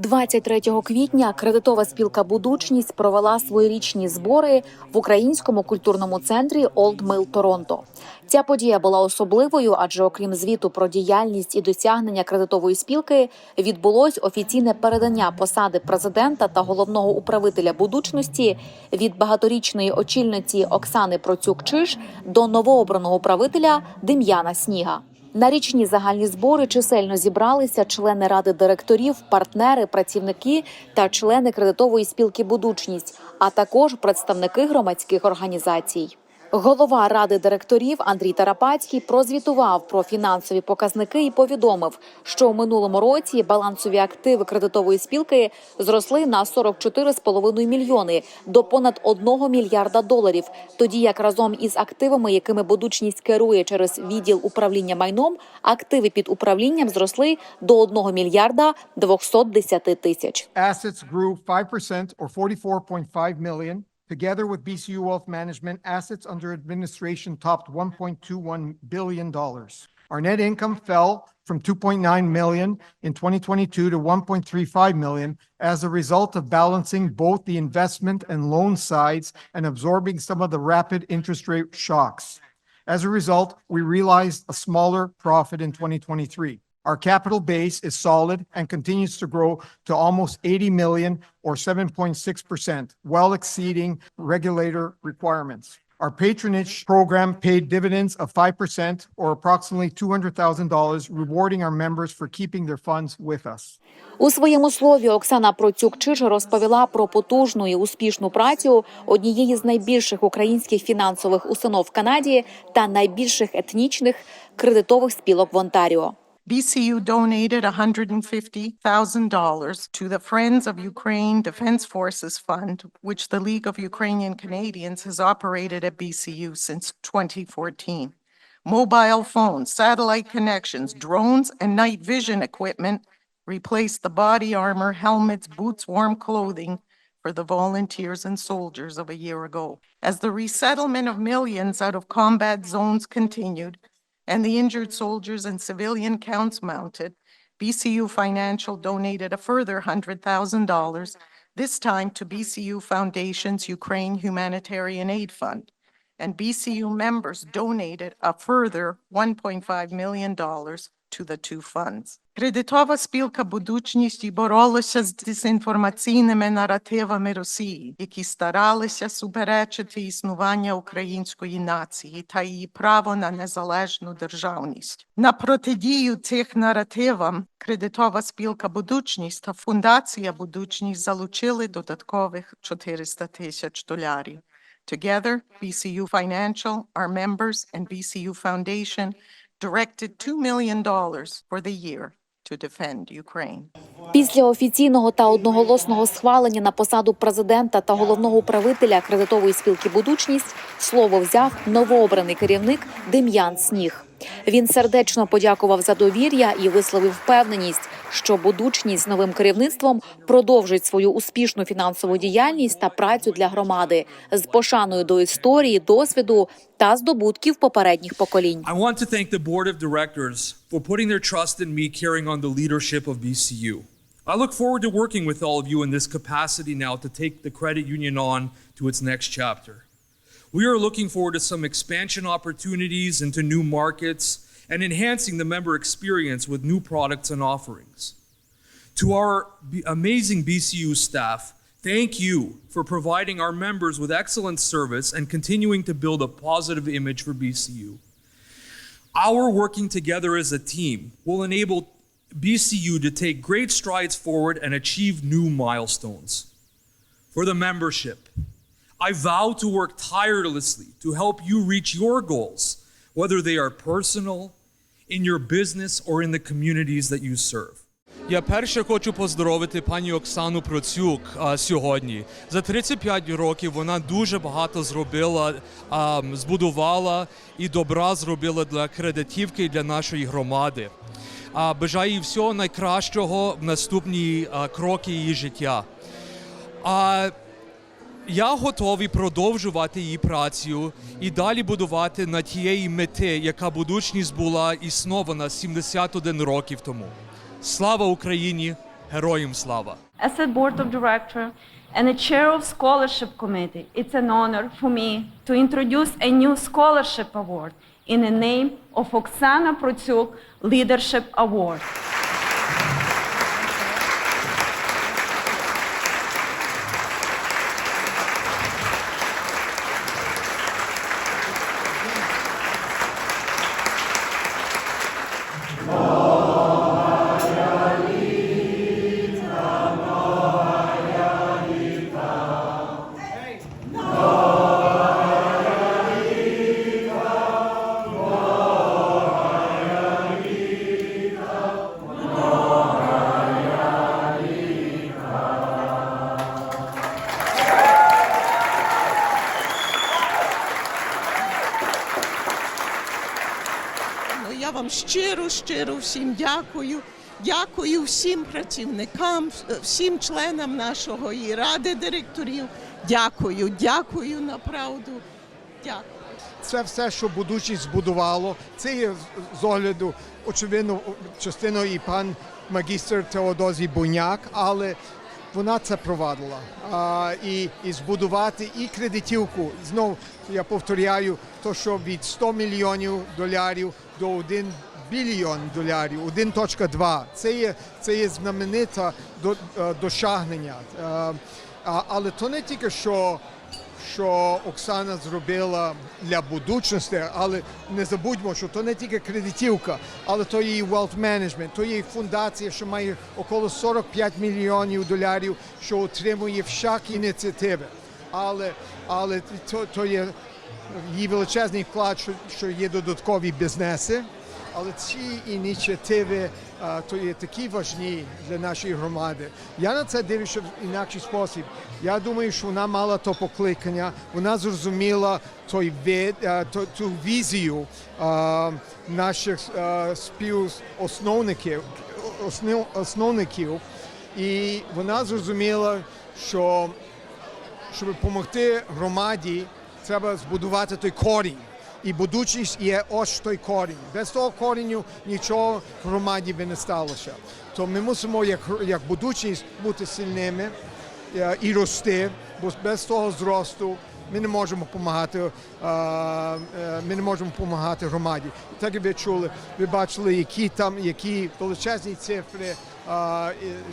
23 квітня кредитова спілка Будучність провела своєрічні збори в українському культурному центрі Old Mill Торонто. Ця подія була особливою, адже окрім звіту про діяльність і досягнення кредитової спілки, відбулось офіційне передання посади президента та головного управителя будучності від багаторічної очільниці Оксани Процюк-Чиш до новообраного управителя Дем'яна Сніга. На річні загальні збори чисельно зібралися члени ради директорів, партнери, працівники та члени кредитової спілки Будучність, а також представники громадських організацій. Голова ради директорів Андрій Тарапацький прозвітував про фінансові показники і повідомив, що у минулому році балансові активи кредитової спілки зросли на 44,5 мільйони до понад 1 мільярда доларів. Тоді як разом із активами, якими будучність керує через відділ управління майном, активи під управлінням зросли до 1 мільярда 210 тисяч. Assets grew 5% or 44.5 million. Together with BCU Wealth Management, assets under administration topped $1.21 billion. Our net income fell from 2.9 million in 2022 to 1.35 million as a result of balancing both the investment and loan sides and absorbing some of the rapid interest rate shocks. As a result, we realized a smaller profit in 2023. Our capital base is solid and continues to grow to almost 80 million or 7.6%, well exceeding regulator requirements. Our patronage program paid dividends of 5% or approximately $200,000, rewarding our members for keeping their funds with us. У своєму слові Оксана Процюк-Чиж розповіла про потужну і успішну працю однієї з найбільших українських фінансових установ в Канаді та найбільших етнічних кредитових спілок в Онтаріо. BCU donated $150,000 to the Friends of Ukraine Defense Forces Fund, which the League of Ukrainian Canadians has operated at BCU since 2014. Mobile phones, satellite connections, drones, and night vision equipment replaced the body armor, helmets, boots, warm clothing for the volunteers and soldiers of a year ago. As the resettlement of millions out of combat zones continued, and the injured soldiers and civilian counts mounted, BCU Financial donated a further $100,000, this time to BCU Foundation's Ukraine Humanitarian Aid Fund. And BCU members donated a further $1.5 million to the two funds. Кредитова спілка «Будучність» боролася з дезінформаційними наративами Росії, які старалися суперечити існування української нації та її право на незалежну державність. На протидію цих наративам кредитова спілка «Будучність» та фундація «Будучність» залучили додаткових 400 тисяч доларів. Together, BCU Financial, our members, and BCU Foundation directed $2 million for the year. Після офіційного та одноголосного схвалення на посаду президента та головного управителя кредитової спілки Будучність слово взяв новообраний керівник Дем'ян Сніг. Він сердечно подякував за довір'я і висловив впевненість, що будучність з новим керівництвом продовжить свою успішну фінансову діяльність та працю для громади з пошаною до історії, досвіду та здобутків попередніх поколінь. I want to thank the board of directors for putting their trust in me carrying on the leadership of BCU. I look forward to working with all of you in this capacity now to take the credit union on to its next chapter. We are looking forward to some expansion opportunities into new markets and enhancing the member experience with new products and offerings. To our amazing BCU staff, thank you for providing our members with excellent service and continuing to build a positive image for BCU. Our working together as a team will enable BCU to take great strides forward and achieve new milestones. For the membership, I vow to work tirelessly to help you reach your goals, whether they are personal, in your business, or in the communities that you serve. Я перше хочу поздоровити пані Оксану Процюк а, сьогодні. За 35 років вона дуже багато зробила, а, збудувала і добра зробила для кредитівки для нашої громади. А, бажаю їй всього найкращого в наступні а, кроки її життя. А я готовий продовжувати її працю і далі будувати на тієї мети, яка будучність була існована 71 років тому. Слава Україні! Героям слава! as a board of director and a chair of scholarship committee, it's an honor for me to introduce a new scholarship award in the name of Oksana Protyuk Leadership Award. Вам щиро, щиро всім дякую. Дякую всім працівникам, всім членам нашого і ради директорів. Дякую, дякую направду. Дякую. Це все, що будучість збудувало. Це є з огляду, очевидно, частиною і пан магістр Теодозій Буняк, але вона це провадила. А, і, і збудувати і кредитівку. Знову я повторяю, то що від 100 мільйонів доларів до 1 більйон доларів, 1.2. Це є, це є знамените до, е, досягнення. Е, але то не тільки що що Оксана зробила для будучності, але не забудьмо, що то не тільки кредитівка, але то її wealth management, то її фундація, що має около 45 мільйонів доларів, що отримує всякі ініціативи. Але, але то, то є її величезний вклад, що, що є додаткові бізнеси. Але ці ініціативи а, то є такі важні для нашої громади. Я на це дивлюся в інакший спосіб. Я думаю, що вона мала то покликання, вона зрозуміла той вид, а, то, ту візію а, наших а, співосновників, основ, основників, і вона зрозуміла, що щоб допомогти громаді, треба збудувати той корінь. І будучість є ось той корінь. Без того корінню нічого в громаді би не сталося. То ми мусимо, як, як будучість, бути сильними е, і рости, бо без того зросту ми не можемо допомагати, е, е, ми не можемо допомагати громаді. Так як ви чули, ви бачили, які там які величезні цифри,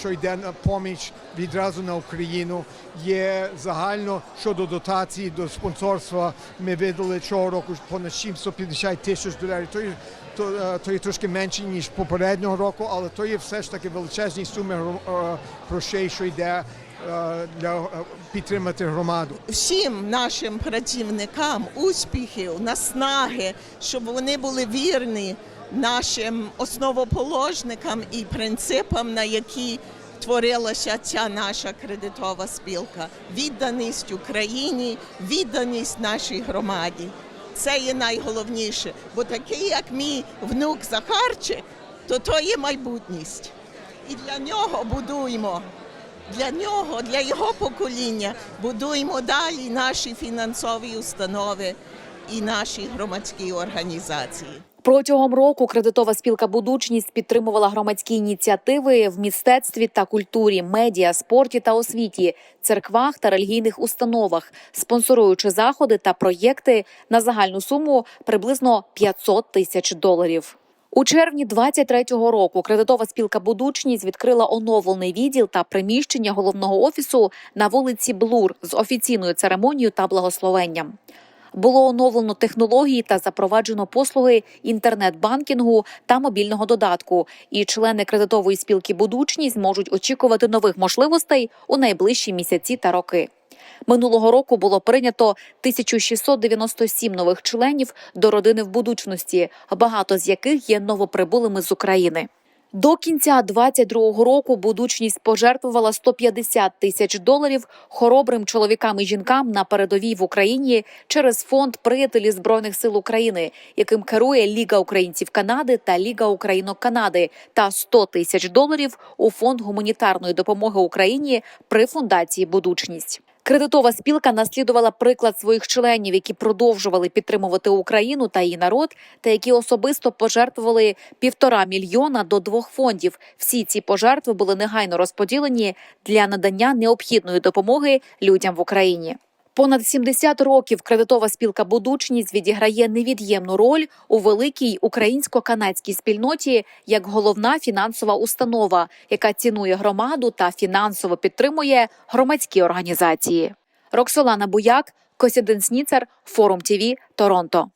що йде на поміч відразу на Україну. Є загально щодо дотації до спонсорства. Ми видали цього року понад 750 тисяч доларів. То є, то, е, то є трошки менше ніж попереднього року, але то є все ж таки величезні суми е, грошей, що йде е, для підтримати громаду. Всім нашим працівникам успіхів, наснаги, щоб вони були вірні нашим основоположникам і принципам, на які творилася ця наша кредитова спілка. Відданість Україні, відданість нашій громаді. Це є найголовніше, бо такий, як мій внук Захарчик, то то є майбутність. І для нього будуємо для нього, для його покоління будуємо далі наші фінансові установи і наші громадські організації. Протягом року кредитова спілка Будучність підтримувала громадські ініціативи в мистецтві та культурі, медіа, спорті та освіті, церквах та релігійних установах, спонсоруючи заходи та проєкти на загальну суму приблизно 500 тисяч доларів. У червні 23-го року кредитова спілка Будучність відкрила оновлений відділ та приміщення головного офісу на вулиці Блур з офіційною церемонією та благословенням. Було оновлено технології та запроваджено послуги інтернет-банкінгу та мобільного додатку. І члени кредитової спілки Будучність можуть очікувати нових можливостей у найближчі місяці та роки. Минулого року було прийнято 1697 нових членів до родини в будучності, багато з яких є новоприбулими з України. До кінця 22-го року будучність пожертвувала 150 тисяч доларів хоробрим чоловікам і жінкам на передовій в Україні через фонд приятелі збройних сил України, яким керує Ліга українців Канади та Ліга Українок Канади, та 100 тисяч доларів у фонд гуманітарної допомоги Україні при фундації Будучність. Кредитова спілка наслідувала приклад своїх членів, які продовжували підтримувати Україну та її народ, та які особисто пожертвували півтора мільйона до двох фондів. Всі ці пожертви були негайно розподілені для надання необхідної допомоги людям в Україні. Понад 70 років кредитова спілка Будучність відіграє невід'ємну роль у великій українсько-канадській спільноті як головна фінансова установа, яка цінує громаду та фінансово підтримує громадські організації. Роксолана Буяк, Косідин Сніцер, Форум ТІВІ, Торонто.